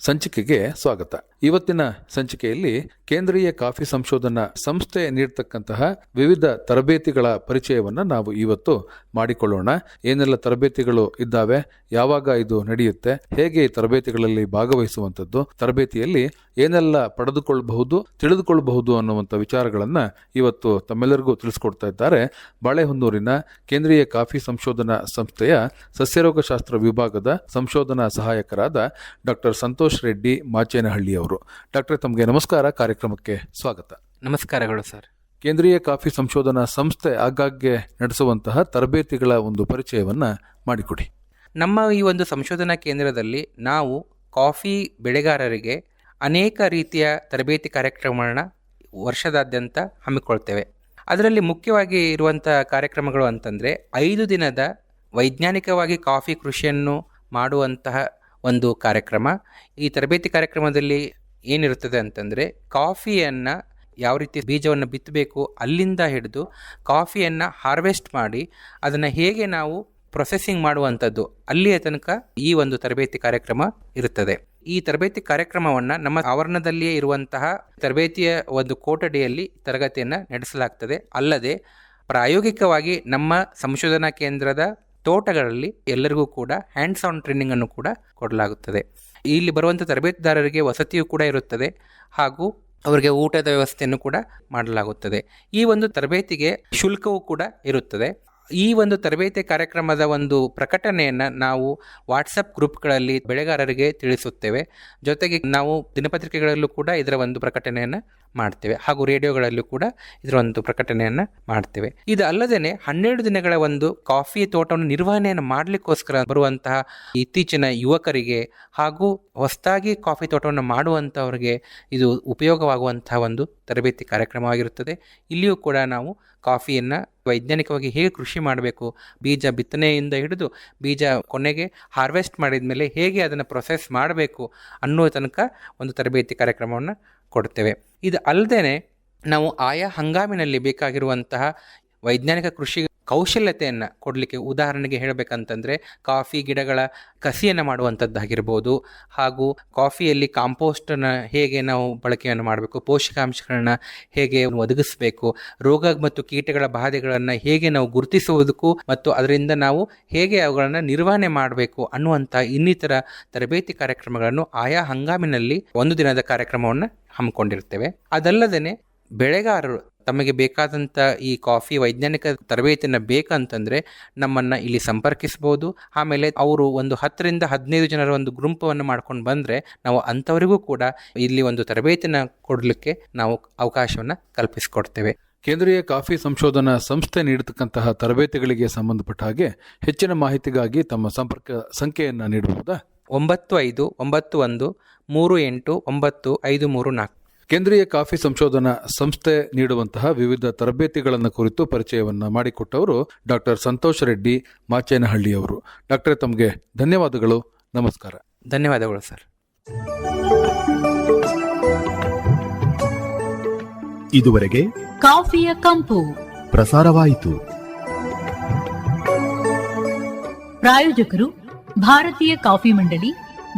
ಸಂಚಿಕೆಗೆ ಸ್ವಾಗತ. ಇವತ್ತಿನ ಸಂಚಿಕೆಯಲ್ಲಿ ಕೇಂದ್ರೀಯ ಕಾಫಿ ಸಂಶೋಧನಾ ಸಂಸ್ಥೆ ನೀಡತಕ್ಕಂತಹ ವಿವಿಧ ತರಬೇತಿಗಳ ಪರಿಚಯವನ್ನ ನಾವು ಇವತ್ತು ಮಾಡಿಕೊಳ್ಳೋಣ. ಏನೆಲ್ಲ ತರಬೇತಿಗಳು ಇದ್ದಾವೆ, ಯಾವಾಗ ಇದು ನಡೆಯುತ್ತೆ, ಹೇಗೆ ಈ ತರಬೇತಿಗಳಲ್ಲಿ ಭಾಗವಹಿಸುವಂಥದ್ದು, ತರಬೇತಿಯಲ್ಲಿ ಏನೆಲ್ಲ ಪಡೆದುಕೊಳ್ಳಬಹುದು ತಿಳಿದುಕೊಳ್ಳಬಹುದು ಅನ್ನುವಂಥ ವಿಚಾರಗಳನ್ನ ಇವತ್ತು ತಮ್ಮೆಲ್ಲರಿಗೂ ತಿಳಿಸ್ಕೊಡ್ತಾ ಇದ್ದಾರೆ. ಬಾಳೆಹೊನ್ನೂರಿನ ಕೇಂದ್ರೀಯ ಕಾಫಿ ಸಂಶೋಧನಾ ಸಂಸ್ಥೆಯ ಸಸ್ಯರೋಗಶಾಸ್ತ್ರ ವಿಭಾಗದ ಸಂಶೋಧನಾ ಸಹಾಯಕರಾದ ಡಾಕ್ಟರ್ ಸಂತೋಷ್ ರೆಡ್ಡಿ ಮಾಚೇನಹಳ್ಳಿ ಅವರು ಡಾಕ್ಟರ್ ತಮಗೆ ನಮಸ್ಕಾರ ಕಾರ್ಯಕ್ರಮಕ್ಕೆ ಸ್ವಾಗತ. ನಮಸ್ಕಾರಗಳು ಸರ್. ಕೇಂದ್ರೀಯ ಕಾಫಿ ಸಂಶೋಧನಾ ಸಂಸ್ಥೆ ಆಗಾಗ್ಗೆ ನಡೆಸುವಂತಹ ತರಬೇತಿಗಳ ಒಂದು ಪರಿಚಯವನ್ನು ಮಾಡಿಕೊಡಿ. ನಮ್ಮ ಈ ಒಂದು ಸಂಶೋಧನಾ ಕೇಂದ್ರದಲ್ಲಿ ನಾವು ಕಾಫಿ ಬೆಳೆಗಾರರಿಗೆ ಅನೇಕ ರೀತಿಯ ತರಬೇತಿ ಕಾರ್ಯಕ್ರಮಗಳನ್ನ ವರ್ಷದಾದ್ಯಂತ ಹಮ್ಮಿಕೊಳ್ತೇವೆ. ಅದರಲ್ಲಿ ಮುಖ್ಯವಾಗಿ ಇರುವಂಥ ಕಾರ್ಯಕ್ರಮಗಳು ಅಂತಂದರೆ ಐದು ದಿನದ ವೈಜ್ಞಾನಿಕವಾಗಿ ಕಾಫಿ ಕೃಷಿಯನ್ನು ಮಾಡುವಂತಹ ಒಂದು ಕಾರ್ಯಕ್ರಮ. ಈ ತರಬೇತಿ ಕಾರ್ಯಕ್ರಮದಲ್ಲಿ ಏನಿರುತ್ತದೆ ಅಂತಂದರೆ, ಕಾಫಿಯನ್ನು ಯಾವ ರೀತಿ ಬೀಜವನ್ನು ಬಿತ್ತಬೇಕು ಅಲ್ಲಿಂದ ಹಿಡಿದು ಕಾಫಿಯನ್ನು ಹಾರ್ವೆಸ್ಟ್ ಮಾಡಿ ಅದನ್ನು ಹೇಗೆ ನಾವು ಪ್ರೊಸೆಸಿಂಗ್ ಮಾಡುವಂಥದ್ದು ಅಲ್ಲಿಯ ತನಕ ಈ ಒಂದು ತರಬೇತಿ ಕಾರ್ಯಕ್ರಮ ಇರುತ್ತದೆ. ಈ ತರಬೇತಿ ಕಾರ್ಯಕ್ರಮವನ್ನು ನಮ್ಮ ಆವರಣದಲ್ಲಿಯೇ ಇರುವಂತಹ ತರಬೇತಿಯ ಒಂದು ಕೋಟಡಿಯಲ್ಲಿ ತರಗತಿಯನ್ನು ನಡೆಸಲಾಗ್ತದೆ. ಅಲ್ಲದೆ ಪ್ರಾಯೋಗಿಕವಾಗಿ ನಮ್ಮ ಸಂಶೋಧನಾ ಕೇಂದ್ರದ ತೋಟಗಳಲ್ಲಿ ಎಲ್ಲರಿಗೂ ಕೂಡ ಹ್ಯಾಂಡ್ಸ್ ಆನ್ ಟ್ರೈನಿಂಗ್ ಅನ್ನು ಕೂಡ ಕೊಡಲಾಗುತ್ತದೆ. ಇಲ್ಲಿ ಬರುವಂಥ ತರಬೇತಿದಾರರಿಗೆ ವಸತಿಯೂ ಕೂಡ ಇರುತ್ತದೆ ಹಾಗೂ ಅವರಿಗೆ ಊಟದ ವ್ಯವಸ್ಥೆಯನ್ನು ಕೂಡ ಮಾಡಲಾಗುತ್ತದೆ. ಈ ಒಂದು ತರಬೇತಿಗೆ ಶುಲ್ಕವೂ ಕೂಡ ಇರುತ್ತದೆ. ಈ ಒಂದು ತರಬೇತಿ ಕಾರ್ಯಕ್ರಮದ ಒಂದು ಪ್ರಕಟಣೆಯನ್ನು ನಾವು ವಾಟ್ಸಪ್ ಗ್ರೂಪ್ಗಳಲ್ಲಿ ಬೆಳೆಗಾರರಿಗೆ ತಿಳಿಸುತ್ತೇವೆ. ಜೊತೆಗೆ ನಾವು ದಿನಪತ್ರಿಕೆಗಳಲ್ಲೂ ಕೂಡ ಇದರ ಒಂದು ಪ್ರಕಟಣೆಯನ್ನು ಮಾಡ್ತೇವೆ. ಹಾಗೂ ರೇಡಿಯೋಗಳಲ್ಲೂ ಕೂಡ ಇದರ ಒಂದು ಪ್ರಕಟಣೆಯನ್ನು ಮಾಡ್ತೇವೆ. ಇದು ಅಲ್ಲದೆ ಹನ್ನೆರಡು ದಿನಗಳ ಒಂದು ಕಾಫಿ ತೋಟವನ್ನು ನಿರ್ವಹಣೆಯನ್ನು ಮಾಡಲಿಕ್ಕೋಸ್ಕರ ಬರುವಂತಹ ಇತ್ತೀಚಿನ ಯುವಕರಿಗೆ ಹಾಗೂ ಹೊಸದಾಗಿ ಕಾಫಿ ತೋಟವನ್ನು ಮಾಡುವಂಥವ್ರಿಗೆ ಇದು ಉಪಯೋಗವಾಗುವಂತಹ ಒಂದು ತರಬೇತಿ ಕಾರ್ಯಕ್ರಮವಾಗಿರುತ್ತದೆ ಇಲ್ಲಿಯೂ ಕೂಡ ನಾವು ಕಾಫಿಯನ್ನು ವೈಜ್ಞಾನಿಕವಾಗಿ ಹೇಗೆ ಕೃಷಿ ಮಾಡಬೇಕು, ಬೀಜ ಬಿತ್ತನೆಯಿಂದ ಹಿಡಿದು ಬೀಜ ಕೊನೆಗೆ ಹಾರ್ವೆಸ್ಟ್ ಮಾಡಿದ ಮೇಲೆ ಹೇಗೆ ಅದನ್ನು ಪ್ರೊಸೆಸ್ ಮಾಡಬೇಕು ಅನ್ನೋ ತನಕ ಒಂದು ತರಬೇತಿ ಕಾರ್ಯಕ್ರಮವನ್ನು ಕೊಡ್ತೇವೆ. ಇದು ಅಲ್ಲದೆ ನಾವು ಆಯಾ ಹಂಗಾಮಿನಲ್ಲಿ ಬೇಕಾಗಿರುವಂತಹ ವೈಜ್ಞಾನಿಕ ಕೃಷಿ ಕೌಶಲ್ಯತೆಯನ್ನು ಕೊಡಲಿಕ್ಕೆ ಉದಾಹರಣೆಗೆ ಹೇಳಬೇಕಂತಂದರೆ ಕಾಫಿ ಗಿಡಗಳ ಕಸಿಯನ್ನು ಮಾಡುವಂಥದ್ದಾಗಿರ್ಬೋದು ಹಾಗೂ ಕಾಫಿಯಲ್ಲಿ ಕಾಂಪೋಸ್ಟನ್ನು ಹೇಗೆ ನಾವು ಬಳಕೆಯನ್ನು ಮಾಡಬೇಕು, ಪೋಷಕಾಂಶಗಳನ್ನ ಹೇಗೆ ಒದಗಿಸಬೇಕು, ರೋಗ ಮತ್ತು ಕೀಟಗಳ ಬಾಧೆಗಳನ್ನು ಹೇಗೆ ನಾವು ಗುರುತಿಸುವುದಕ್ಕೂ ಮತ್ತು ಅದರಿಂದ ನಾವು ಹೇಗೆ ಅವುಗಳನ್ನು ನಿರ್ವಹಣೆ ಮಾಡಬೇಕು ಅನ್ನುವಂಥ ಇನ್ನಿತರ ತರಬೇತಿ ಕಾರ್ಯಕ್ರಮಗಳನ್ನು ಆಯಾ ಹಂಗಾಮಿನಲ್ಲಿ ಒಂದು ದಿನದ ಕಾರ್ಯಕ್ರಮವನ್ನು ಹಮ್ಮಿಕೊಂಡಿರ್ತೇವೆ. ಅದಲ್ಲದೆ ಬೆಳೆಗಾರರು ತಮಗೆ ಬೇಕಾದಂಥ ಈ ಕಾಫಿ ವೈಜ್ಞಾನಿಕ ತರಬೇತಿಯನ್ನು ಬೇಕಂತಂದರೆ ನಮ್ಮನ್ನು ಇಲ್ಲಿ ಸಂಪರ್ಕಿಸ್ಬೋದು. ಆಮೇಲೆ ಅವರು ಒಂದು ಹತ್ತರಿಂದ ಹದಿನೈದು ಜನರ ಒಂದು ಗುಂಪನ್ನು ಮಾಡ್ಕೊಂಡು ಬಂದರೆ ನಾವು ಅಂಥವರಿಗೂ ಕೂಡ ಇಲ್ಲಿ ಒಂದು ತರಬೇತಿನ ಕೊಡಲಿಕ್ಕೆ ನಾವು ಅವಕಾಶವನ್ನು ಕಲ್ಪಿಸಿಕೊಡ್ತೇವೆ. ಕೇಂದ್ರೀಯ ಕಾಫಿ ಸಂಶೋಧನಾ ಸಂಸ್ಥೆ ನೀಡತಕ್ಕಂತಹ ತರಬೇತಿಗಳಿಗೆ ಸಂಬಂಧಪಟ್ಟ ಹಾಗೆ ಹೆಚ್ಚಿನ ಮಾಹಿತಿಗಾಗಿ ತಮ್ಮ ಸಂಪರ್ಕ ಸಂಖ್ಯೆಯನ್ನು ನೀಡಬಹುದಾ? ಒಂಬತ್ತು ಐದು ಒಂಬತ್ತು ಒಂದು ಮೂರು ಎಂಟು ಒಂಬತ್ತು ಐದು ಮೂರು ನಾಲ್ಕು. ಕೇಂದ್ರೀಯ ಕಾಫಿ ಸಂಶೋಧನಾ ಸಂಸ್ಥೆ ನೀಡುವಂತಹ ವಿವಿಧ ತರಬೇತಿಗಳನ್ನು ಕುರಿತು ಪರಿಚಯವನ್ನು ಮಾಡಿಕೊಟ್ಟವರು ಡಾಕ್ಟರ್ ಸಂತೋಷ್ ರೆಡ್ಡಿ ಮಾಚೇನಹಳ್ಳಿಯವರು ಡಾಕ್ಟರ್ ತಮಗೆ ಧನ್ಯವಾದಗಳು. ನಮಸ್ಕಾರ. ಧನ್ಯವಾದಗಳು ಸರ್. ಇದುವರೆಗೆ ಕಾಫಿಯ ಕಂಪು. ಪ್ರಸಾರವಾಯಿತು. ಪ್ರಾಯೋಜಕರು ಭಾರತೀಯ ಕಾಫಿ ಮಂಡಳಿ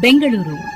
ಬೆಂಗಳೂರು.